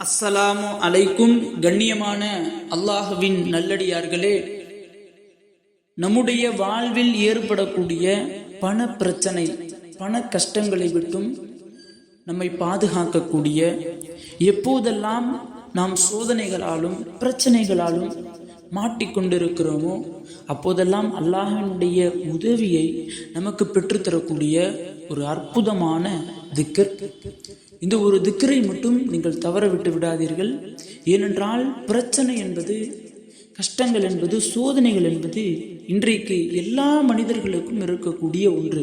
அஸ்ஸலாமு அலைக்கும் கண்ணியமான அல்லாஹுவின் நல்லடியார்களே நம்முடைய வாழ்வில் ஏற்படக்கூடிய பண பிரச்சனை பண கஷ்டங்களை விட்டும் நம்மை பாதுகாக்கக்கூடிய எப்போதெல்லாம் நாம் சோதனைகளாலும் பிரச்சனைகளாலும் மாட்டிக்கொண்டிருக்கிறோமோ அப்போதெல்லாம் அல்லாஹினுடைய உதவியை நமக்கு பெற்றுத்தரக்கூடிய ஒரு அற்புதமான திக்கர். இந்த ஒரு திக்கரை மட்டும் நீங்கள் தவற விட்டு விடாதீர்கள். ஏனென்றால் பிரச்சனை என்பது கஷ்டங்கள் என்பது சோதனைகள் என்பது இன்றைக்கு எல்லா மனிதர்களுக்கும் இருக்கக்கூடிய ஒன்று.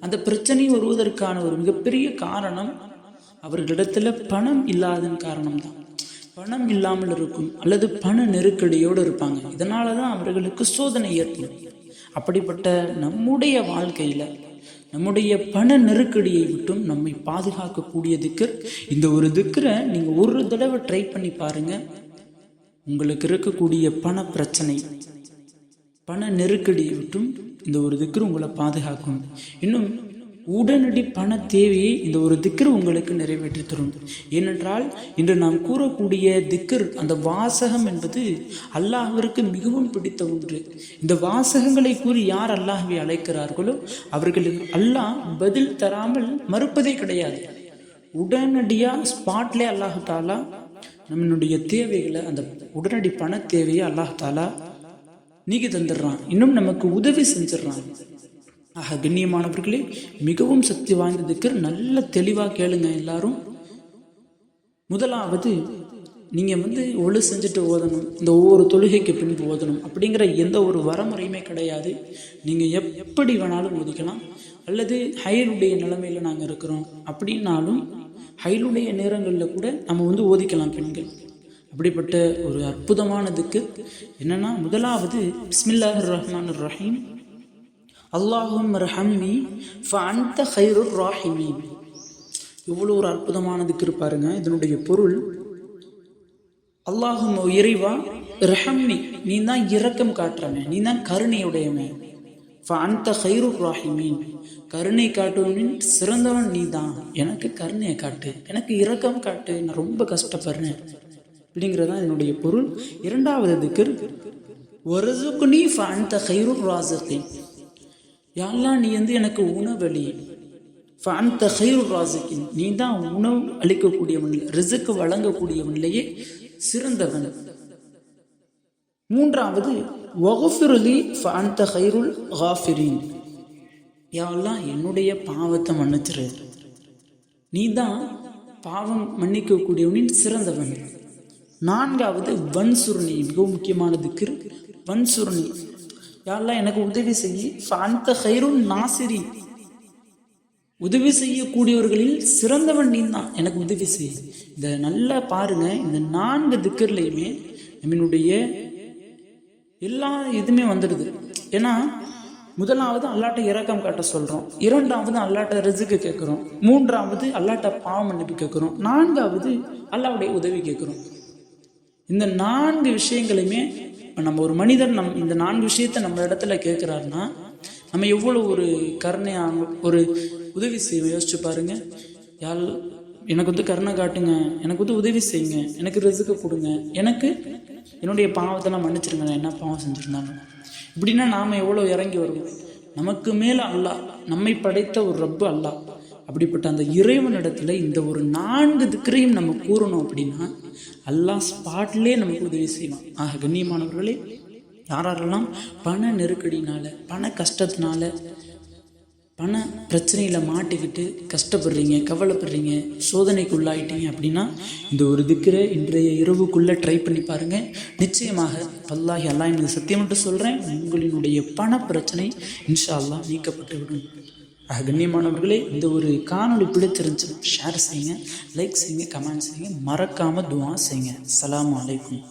அந்த பிரச்சனை வருவதற்கான ஒரு மிகப்பெரிய காரணம் அவர்களிடத்துல பணம் இல்லாதன் காரணம்தான். பணம் இல்லாமல் இருக்கும் அல்லது பண நெருக்கடியோடு இருப்பாங்க. இதனால தான் அவர்களுக்கு சோதனை ஏற்படும். அப்படிப்பட்ட நம்முடைய வாழ்க்கையில் நம்முடைய பண நெருக்கடியை விட்டும் நம்மை பாதுகாக்கக்கூடிய திக்கர். இந்த ஒரு திக்கரை நீங்கள் ஒரு தடவை ட்ரை பண்ணி பாருங்க. உங்களுக்கு இருக்கக்கூடிய பண பிரச்சனை பண நெருக்கடியை விட்டும் இந்த ஒரு திக்கர் உங்களை பாதுகாக்கும். இன்னும் உடனடி பண தேவையை இந்த ஒரு திக்கர் உங்களுக்கு நிறைவேற்றி தரும். ஏனென்றால் இன்று நாம் கூறக்கூடிய திக்கர் அந்த வாசகம் என்பது அல்லாஹிற்கு மிகவும் பிடித்த ஒன்று. இந்த வாசகங்களை கூறி யார் அல்லாஹவை அழைக்கிறார்களோ அவர்களுக்கு அல்லாஹ் பதில் தராமல் மறுப்பதே கிடையாது. உடனடியாக ஸ்பாட்லே அல்லாஹு தாலா நம்மளுடைய தேவைகளை அந்த உடனடி பண தேவையை அல்லாஹ் தாலா நீக்கி தந்துடுறான். இன்னும் நமக்கு உதவி செஞ்சிடறான். ஆக கண்ணியமானவர்களே மிகவும் சக்தி வாய்ந்ததுக்கு நல்ல தெளிவாக கேளுங்க எல்லாரும். முதலாவது நீங்கள் வந்து ஒழு செஞ்சுட்டு ஓதணும். இந்த ஒவ்வொரு தொழுகைக்கு பின்பு ஓதணும். அப்படிங்கிற எந்த ஒரு வரமுறையுமே கிடையாது. நீங்கள் எப்படி வேணாலும் ஒதுக்கலாம் அல்லது ஹயலுடைய நிலைமையில் நாங்கள் இருக்கிறோம் அப்படின்னாலும் ஹயலுடைய நேரங்களில் கூட நம்ம வந்து ஓதிக்கலாம் பெண்கள். அப்படிப்பட்ட ஒரு அற்புதமானதுக்கு என்னென்னா முதலாவது பிஸ்மில்லாஹ் ரஹ்மான் ரஹீம் அல்லாஹும் ரஹம்மி ஃபந்த ஹைரு ராஹிமி இவ்வளோ ஒரு அற்புதமானதுக்கு இருப்பாருங்க இதனுடைய பொருள் அல்லாஹும் இறைவா ரஹம்மி நீ தான் இரக்கம் காட்டுறவன் நீ தான் கருணையுடையவன். ஃபஅன்த ஹைரு ராஹிமீன். கருணை காட்டுவனின் சிறந்தவன் நீ தான் எனக்கு கருணையை காட்டு எனக்கு இரக்கம் காட்டு நான் ரொம்ப கஷ்டப்படுறேன். அப்படிங்கிறதான் என்னுடைய பொருள். இரண்டாவது திக்கர் ஒரசுக்குனி ஃபந்த ஹைருர் ராசத்தின் யாரெல்லாம் நீ வந்து எனக்கு உணவளி அந்த ஹைரு ராசிக்கின் நீ தான் உணவு அளிக்கக்கூடியவன் ரிசுக்கு வழங்கக்கூடியவன்லேயே சிறந்தவன். மூன்றாவது ஒகஃபிருலி அந்த ஹைருல் ஹாஃபிரின் யாரெல்லாம் என்னுடைய பாவத்தை மன்னிச்சிரு. நீ தான் பாவம் மன்னிக்கக்கூடியவனின் சிறந்தவன். நான்காவது வன்சுருணி. மிகவும் முக்கியமானதுக்கு வன்சுருணி. யாரெல்லாம் எனக்கு உதவி செய்யி அந்த ஹைருன் நாசிரி. உதவி செய்யக்கூடியவர்களில் சிறந்தவன் நீ தான் எனக்கு உதவி செய். இந்த நல்லா பாருங்க. இந்த நான்கு திக்கர்லையுமே நம்மளுடைய எல்லா இதுவுமே வந்துடுது. ஏன்னா முதலாவது அல்லாட்ட இறக்கம் காட்ட சொல்கிறோம் இரண்டாவது அல்லாட்ட ரிசுக்கு கேட்குறோம். மூன்றாவது அல்லாட்ட பாவம் மன்னிப்பு கேட்குறோம். நான்காவது அல்லாவுடைய உதவி கேட்குறோம். இந்த நான்கு விஷயங்களையுமே இப்போ நம்ம ஒரு மனிதர் நம் இந்த நான்கு விஷயத்த நம்ம இடத்துல கேட்குறாருன்னா நம்ம எவ்வளோ ஒரு கருணையாக ஒரு உதவி செய்வோம் யோசிச்சு பாருங்க. யால் எனக்கு வந்து கருணை காட்டுங்க. எனக்கு வந்து உதவி செய்யுங்க. எனக்கு ரிசுக்கு கொடுங்க. எனக்கு என்னுடைய பாவத்தெல்லாம் மன்னிச்சிருங்க. நான் என்ன பாவம் செஞ்சுருந்தாலும். இப்படின்னா நாம் எவ்வளோ இறங்கி வருவோம். நமக்கு மேலே அல்லா நம்மை படைத்த ஒரு ரப்பு அல்லா அப்படிப்பட்ட அந்த இறைவனிடத்தில் இந்த ஒரு நான்கு திக்கரையும் நம்ம கூறணும் அப்படின்னா அல்லா ஸ்பாட்லேயே நமக்கு உதவி செய்வான். ஆக கண்ணியமானவர்களே யாரெல்லாம் பண நெருக்கடினால பண கஷ்டத்தினால பண பிரச்சனையில் மாட்டிக்கிட்டு கஷ்டப்படுறீங்க கவலைப்படுறீங்க சோதனைக்கு உள்ளாயிட்டீங்க அப்படின்னா இந்த ஒரு திக்கரை இன்றைய இரவுக்குள்ளே ட்ரை பண்ணி பாருங்கள் நிச்சயமாக பல்லாகி அல்லா எனக்கு சத்தியம் மட்டும் சொல்கிறேன் உங்களினுடைய பண பிரச்சனை இன்ஷா அல்லா நீக்கப்பட்டு விடும் கண்ணியமானவர்களே இந்த ஒரு காணொலி பிடிச்சிருந்துச்சு ஷேர் செய்யுங்க லைக் செய்யுங்க கமெண்ட் செய்யுங்க மறக்காமல் துவா செய்யுங்க. சலாம் அலைக்கும்